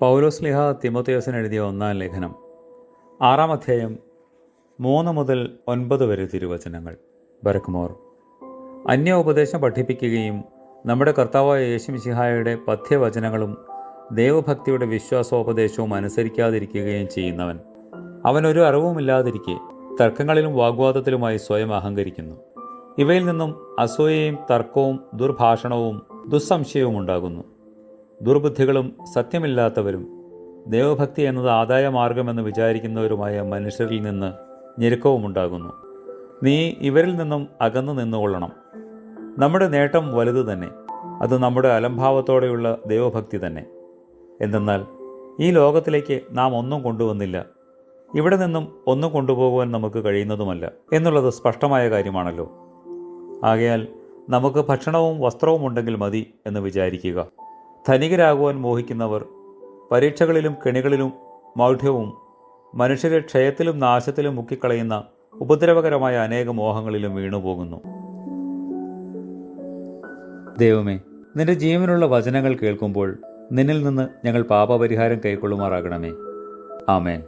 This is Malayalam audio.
പൗലോസ്ലിഹ തിമോത്തേസിന് എഴുതിയ ഒന്നാം ലേഖനം. ആറാം അധ്യായം മൂന്ന് മുതൽ ഒൻപത് വരെ തിരുവചനങ്ങൾ. ബരക്മോർ അന്യ ഉപദേശം പഠിപ്പിക്കുകയും നമ്മുടെ കർത്താവായ യേശു യേശുമിശിഹായുടെ പഥ്യവചനങ്ങളും ദൈവഭക്തിയുടെ വിശ്വാസോപദേശവും അനുസരിക്കാതിരിക്കുകയും ചെയ്യുന്നവൻ. അവനൊരു അറിവുമില്ലാതിരിക്കെ തർക്കങ്ങളിലും വാഗ്വാദത്തിലുമായി സ്വയം അഹങ്കരിക്കുന്നു. ഇവയിൽ നിന്നും അസൂയയും തർക്കവും ദുർഭാഷണവും ദുസ്സംശയവും ഉണ്ടാകുന്നു. ദുർബുദ്ധികളും സത്യമില്ലാത്തവരും ദൈവഭക്തി എന്നത് ആദായ മാർഗമെന്ന് വിചാരിക്കുന്നവരുമായ മനുഷ്യരിൽ നിന്ന് ഞെരുക്കവുമുണ്ടാകുന്നു. നീ ഇവരിൽ നിന്നും അകന്നു നിന്നുകൊള്ളണം. നമ്മുടെ നേട്ടം വലുത് തന്നെ. അത് നമ്മുടെ അലംഭാവത്തോടെയുള്ള ദൈവഭക്തി തന്നെ. എന്തെന്നാൽ ഈ ലോകത്തിലേക്ക് നാം ഒന്നും കൊണ്ടുവന്നില്ല. ഇവിടെ നിന്നും ഒന്നും കൊണ്ടുപോകുവാൻ നമുക്ക് കഴിയുന്നതുമല്ല എന്നുള്ളത് സ്പഷ്ടമായ കാര്യമാണല്ലോ. ആകയാൽ നമുക്ക് ഭക്ഷണവും വസ്ത്രവും ഉണ്ടെങ്കിൽ മതി എന്ന് വിചാരിക്കുക. ധനികരാകുവാൻ മോഹിക്കുന്നവർ പരീക്ഷകളിലും കെണികളിലും മൗഢ്യവും മനുഷ്യരെ ക്ഷയത്തിലും നാശത്തിലും മുക്കിക്കളയുന്ന ഉപദ്രവകരമായ അനേക മോഹങ്ങളിലും വീണുപോകുന്നു. ദൈവമേ നിന്റെ ജീവനുള്ള വചനങ്ങൾ കേൾക്കുമ്പോൾ നിന്നിൽ നിന്ന് ഞങ്ങൾ പാപപരിഹാരം കൈക്കൊള്ളുമാറാകണമേ. ആമേൻ.